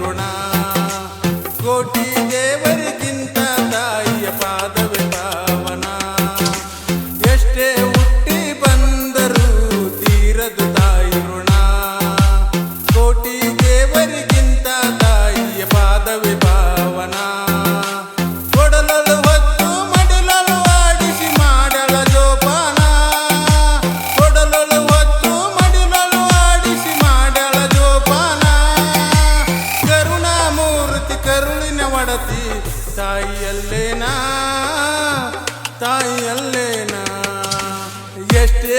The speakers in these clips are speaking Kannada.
ಋಣ. ಕೋಟಿ ದೇವ ಗೆಳತಿ ತಾಯಿಯಲ್ಲೇನಾ ತಾಯಿಯಲ್ಲೇನಾ ಎಷ್ಟೇ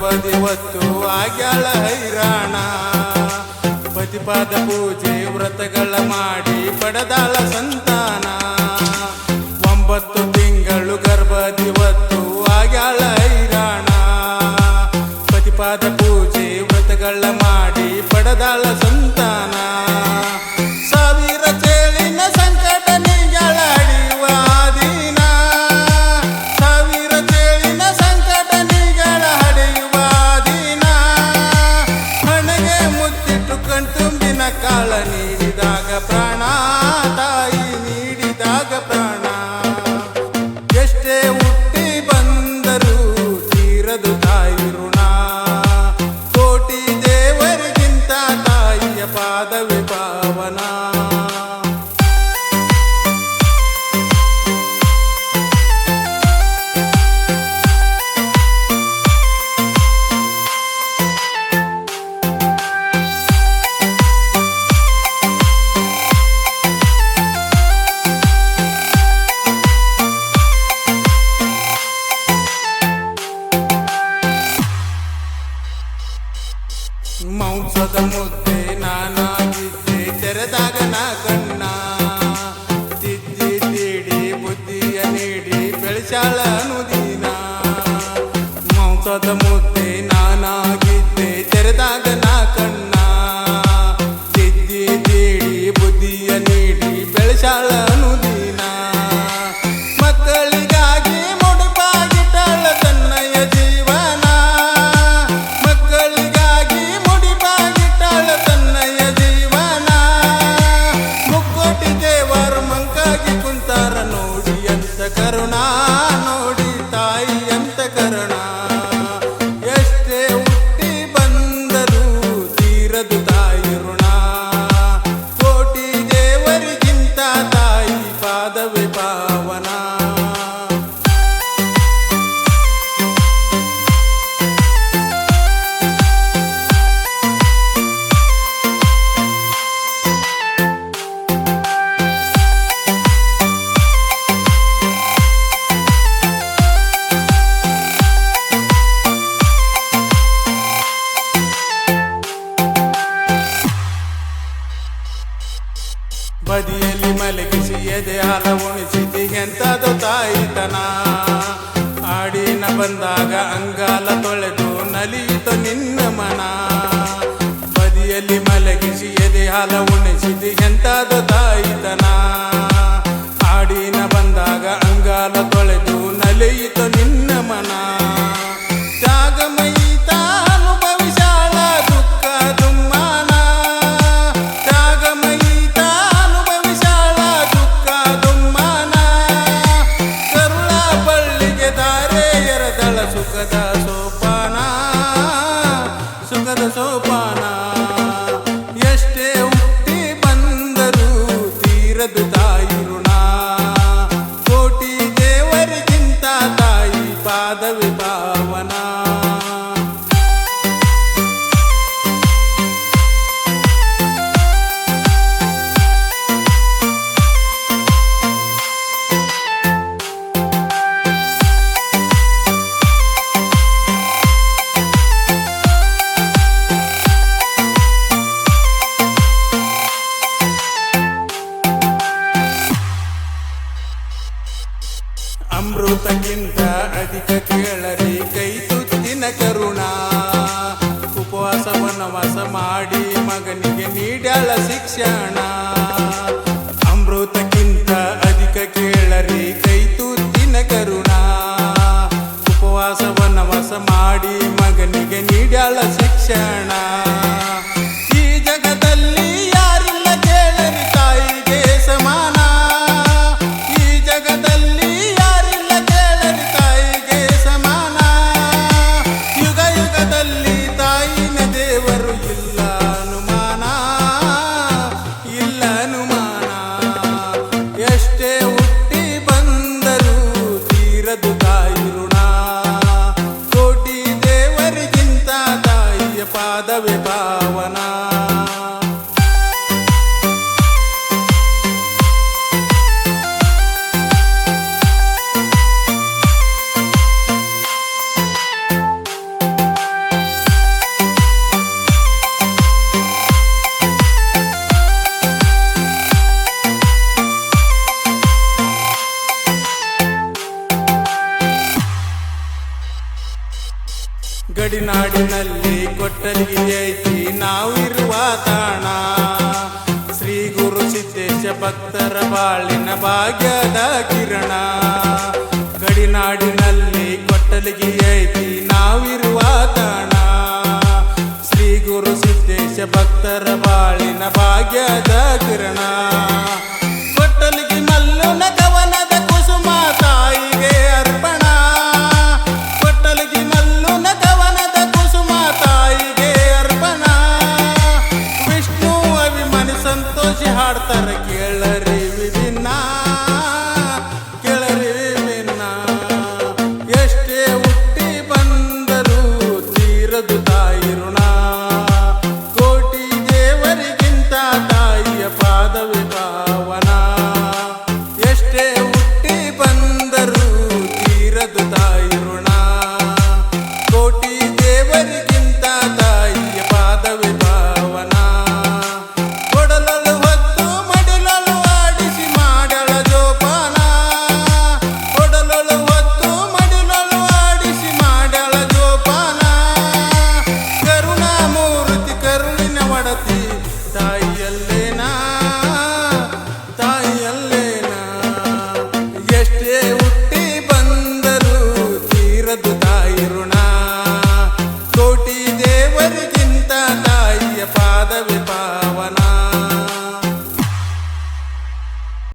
ಗಣಪತಿ ಒತ್ತು ಆಗ್ಯಾಳ ಹೈರಾಣ. ಪತಿಪಾದ ಪೂಜೆ ವ್ರತಗಳ ಮಾಡಿ ಪಡೆದಾಳ ಸಂತಾನ. ಒಂಬತ್ತು ಮಾಂಸದ ಮುದ್ದೆ ನಾನಾಗಿದ್ದೆ ತೆರೆದಾಗ ನಾ ಕಣ್ಣ. ತಿದ್ದಿ ತೀಡಿ ಬುದ್ಧಿಯ ನೀಡಿ ಬೆಳೆಸಾಳ ಅನುದಿನ ಮಾಂಸದ ಮುದ್ದೆ ಬದಿಯಲ್ಲಿ ಮಲಗಿಸಿ ಎದೆ ಹಾಲ ಉಣಿಸಿದಿ. ಎಂತದು ತಾಯಿತನ? ಆಡಿನ ಬಂದಾಗ ಅಂಗಾಲ ತೊಳೆದು ನಲಿಯಿತು ನಿನ್ನ ಮನ. ಬದಿಯಲ್ಲಿ ಮಲಗಿಸಿ ಎದೆ ಹಾಲ ಉಣಿಸಿದಿ. ಅಮೃತಕ್ಕಿಂತ ಅಧಿಕ ಕೇಳಲಿ ಕೈ ತುತ್ತಿನ ಕರುಣ. ಉಪವಾಸ ವನವಾಸ ಮಾಡಿ ಮಗನಿಗೆ ನೀಡಲ ಶಿಕ್ಷಣ. ಅಮೃತಕ್ಕಿಂತ ಅಧಿಕ ಕೇಳರಿ ಕೈ ಪಾದವೇ ಗಡಿನಾಡಿನಲ್ಲಿ ಕೊಟ್ಟಲಿಗೆ ಐತಿ ನಾವಿರುವ ತಾಣ. ಶ್ರೀ ಗುರು ಸಿದ್ದೇಶ ಭಕ್ತರ ಬಾಳಿನ ಭಾಗ್ಯದ ಕಿರಣ. ಗಡಿನಾಡಿನಲ್ಲಿ ಕೊಟ್ಟಲಿಗೆ ಐತಿ ನಾವಿರುವ ತಾಣ. ಶ್ರೀ ಗುರು ಸಿದ್ದೇಶ ಭಕ್ತರ ಬಾಳಿನ ಭಾಗ್ಯದ ಕಿರಣ.